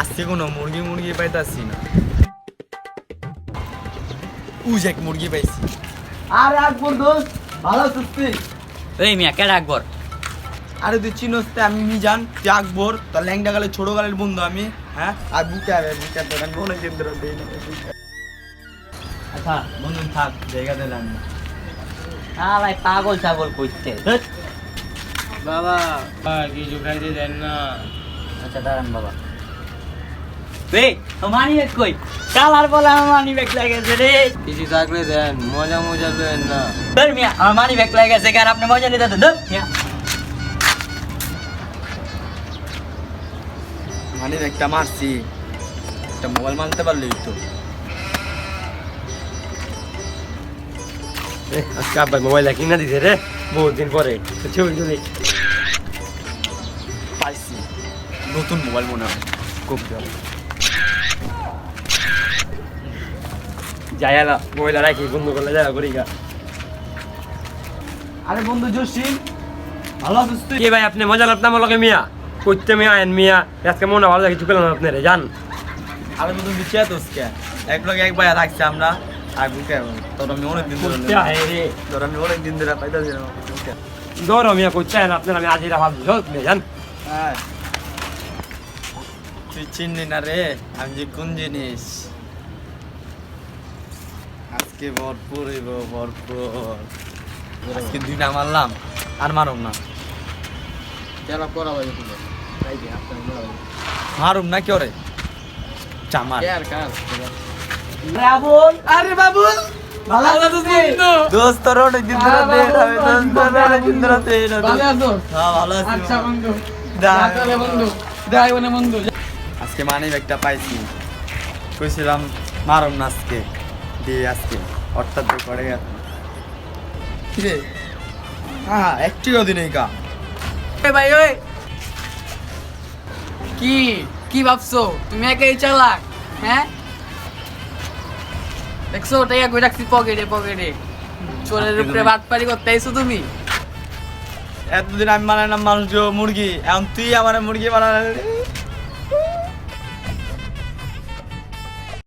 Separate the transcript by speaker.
Speaker 1: আজকে কোনো মুরগি মুরগি পাইতাছি না। উজ এক মুরগি পাইছি। আরে আকবর দোস্ত ভালো তুই?
Speaker 2: এই মিয়া কে ডাকবর
Speaker 1: আরে তুই চিনোস তো আমি মিজান তুই আকবর তোর ল্যাংটা গালে ছোট গালের বন্ধু আমি হ্যাঁ? আর বুকে আরে বুকে তোর আমি অনেক দিন ধরে দিই না। বুকে। আচ্ছা বন্ধু থাক জায়গা দিলাম না
Speaker 2: হ্যাঁ ভাই পাগল ছাগল কইতে।
Speaker 3: বাবা। কিছু খাইতে দেন না।
Speaker 2: আচ্ছা দাঁড়ান বাবা। এই মানি ব্যাগ কই? কালার বলে আমার মানি ব্যাগ লাগেছে রে।
Speaker 3: কিছু থাকলে দেন মজা মজা দেন না।
Speaker 2: ধর মিয়া আমার মানি ব্যাগ লাগেছে কার আপনি মজা নিতে তো ধর মিয়া।
Speaker 1: মানে একটা মারছি। একটা মোবাইল মানতে পারলি তো।
Speaker 3: আজকে আব্বাই মোবাইল কিনা দিছে রে বহুত দিন পরে। ছবি
Speaker 1: পাইছি। নতুন মোবাইল মনে হয়। খুব ভালো
Speaker 3: যাই না মোবাইল রাখি বন্ধু করলে যা করি গা।
Speaker 1: আরে বন্ধু ভালো আছিস তুই?
Speaker 3: কি ভাই আপনি? মজা লাগতাম লগে মিয়া। করতে মিয়া আইন মিয়া। আজকে মনে ভালো লাগে চুকেলাম আপনারে জান
Speaker 1: আরে বন্ধু কে? এক লোক এক ভাই থাকছে আমরা। আর বুকে তোর আমি অনেক দিন ধরে
Speaker 3: রে।
Speaker 1: তোর আমি অনেক দিন ধরে পাইতাছি না বুকে।
Speaker 3: দৌড় মিয়া করতে আইন আপনার আমি ভাবছি আপনি জান
Speaker 1: হ্যাঁ। তুই চিনলি না রে আমি যে কোন জিনিস? আজকে ভরপুর ভরপুর। আজকে দুইটা মারলাম আর মারুম না।
Speaker 3: কেন করা ভাই
Speaker 1: মারুম না কেউ রে চামার
Speaker 3: আর
Speaker 2: রাবুল
Speaker 1: আরে বাবুল! ভালো আছিস দোস্ত তোর অনেক দিন ধরে দেখ আমি দোস্ত তোর অনেক দিন ধরে দেখ
Speaker 4: ভালো আছো?
Speaker 1: হ্যাঁ ভালো আছি।
Speaker 4: আচ্ছা বন্ধু।
Speaker 1: দা-
Speaker 4: বন্ধু। যাই বনে বন্ধু।
Speaker 1: আজকে মানি ব্যাগটা পাইছি। কইছিলাম মারুম না আজকে। দিয়ে আজকে অর্থাৎ তো করে? হ্যাঁ একটিও কা।
Speaker 4: ভাই ওই। কি? কি ভাবছ? তুমি একাই চালাক হ্যাঁ? দেখছ টাকা কই রাখছি পকেটে পকেটে। চোরের উপরে ভাত পারি করতে আইছো তুমি।
Speaker 1: এতদিন আমি বানালাম মানুষ মুরগি এখন তুই আমার মুরগি বানালে